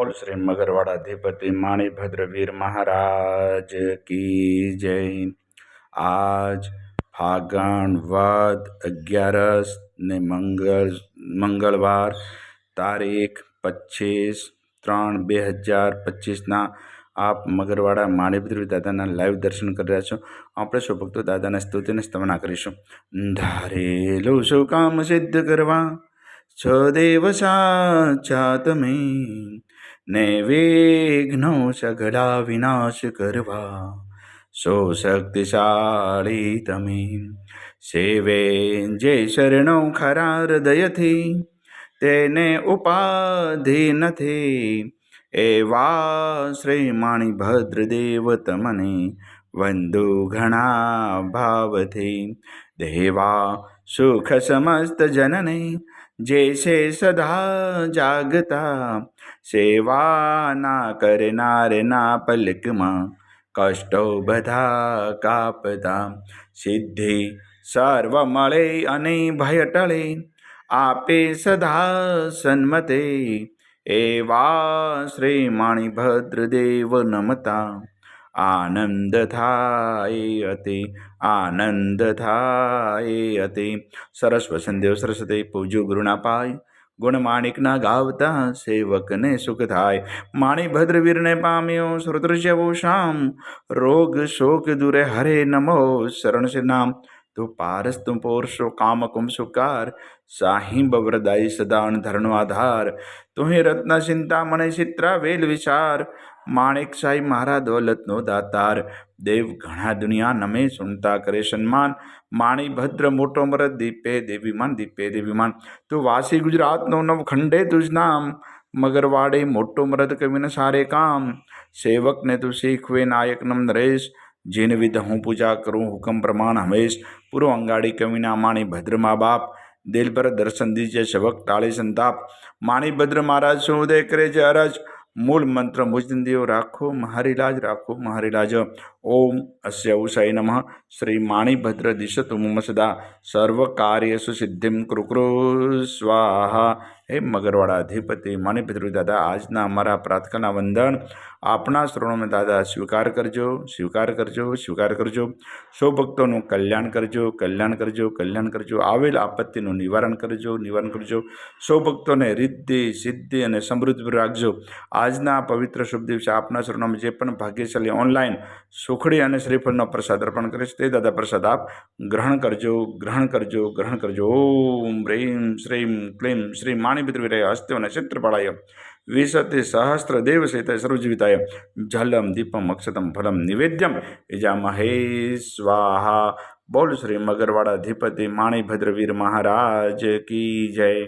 બોલ શ્રી મગરવાડાધિપતિ માણીભદ્રવીર મહારાજ કી જય. આજ ફાગણ વદ અગિયારસ ને મંગળ, મંગળવાર તારીખ પચીસ ત્રણ બે હજાર પચીસના આપ મગરવાડા માણીભદ્ર દાદાના લાઈવ દર્શન કરી રહ્યા છો. આપણે ભક્તો દાદાના સ્તુતિને સ્તવના કરીશું. ધારેલું શું કામ સિદ્ધ કરવા? છો દેવ સાચા તમે ને વિઘ્નો સઘળા વિનાશ કરવા. સો શક્તિશાળી તમે સેવે જે શરણો ખરા હૃદયથી, તેને ઉપાધિ નથી. એવા શ્રીમાણી ભદ્રદેવ તમને વંદુ ઘણા ભાવથી. દેવા સુખ સમસ્ત જનને જે છે સદા જાગતા સેવા ના કરનાર ના પલકમાં કષ્ટો બધા કાપતા સિદ્ધિ સર્વ મળે અને ભય ટળે આપે સદા સન્મતે એવા શ્રી માણીભદ્રદેવ નમતા આનંદ થાય અતિ આનંદ થાય અતિ. સરસ વસંતદેવ સરસ્વતી, પૂજ્યું ગુરુના પાય. ગુણમાણિકના ગાવતા સેવકને સુખ થાય. માણી ભદ્રવીરને પામ્યો શ્રુતૃષ્યવો શામ રોગ શોક દુરે હરે નમો શરણ શ્રી નામ તું પારસ તું પોરશો કામ કુમ સુકાર સાહી બવરદાઈ સદા ધરણો આધાર. તુહે રત્ન ચિંતા મને ચિત્રા વેલ વિચાર. માણેક સાઈ મારા દોલતનો દાતાર. દેવ ઘણા દુનિયા નમે સુનતા કરે સન્માન. માણી ભદ્ર મોટો મરદ દીપે દેવીમાન દીપે દેવીમાન તું વાસી ગુજરાતનો નવ ખંડે તુજ નામ. મગરવાડે મોટો મરદ કવિને સારે કામ. સેવકને તું શીખવે નાયક નમ નરેશ. જીન વિધ હું પૂજા કરું, હુકમ પ્રમાણ હમેશ પૂરો અંગાડી કવિના માણી ભદ્ર મા બાપ. દિલ પર દર્શન દીજે શવક તાળી સંતાપ. માણી ભદ્ર મહારાજ, શું ઉદય કરે છે અરજ મૂળ મંત્ર મુજદિયો રાખો, મહારિલાજ રાખો, મહારિલાજ. ઓમ અસ્ય ઉષાય નમઃ. શ્રી માણીભદ્ર દિશતુ મમ સદા. સર્વકાર્યસુ સિદ્ધિમ કૃકૃ સ્વાહા. હે મગરવાડા અધિપતિ, માણીભદ્ર દાદા, આજના અમારા પ્રાર્થના વંદન આપણા શ્રવણોમાં દાદા, સ્વીકાર કરજો સ્વીકાર કરજો સ્વીકાર કરજો. સૌ ભક્તોનું કલ્યાણ કરજો કલ્યાણ કરજો કલ્યાણ કરજો. આવેલ આપત્તિનું નિવારણ કરજો નિવારણ કરજો. સૌ ભક્તોને રિદ્ધિ, સિદ્ધિ અને સમૃદ્ધિ રાખજો. આજના પવિત્ર શુભ દિવસે આપના શરણોમાં જે પણ ભાગ્યશાળી ઓનલાઈન સુખડી અને શ્રીફળનો પ્રસાદ અર્પણ કરે છે, તે દાદા પ્રસાદ આપ ગ્રહણ કરજો ગ્રહણ કરજો ગ્રહણ કરજો. ઓમ હ્રીમ શ્રીમ ક્લીમ શ્રી માણિપિતૃ વિરય હસ્તે ક્ષેત્રપાળાય. વિશતિ સહસ્ર દેવ સહિત સર્વજીવિતાય. જલમ, દીપમ, અક્ષતમ, ફલમ, નિવેદ્યમ. એજા મહેશ સ્વાહા. બોલ શ્રી મગરવાડા અધિપતિ માણીભદ્રવીર મહારાજ કી જય.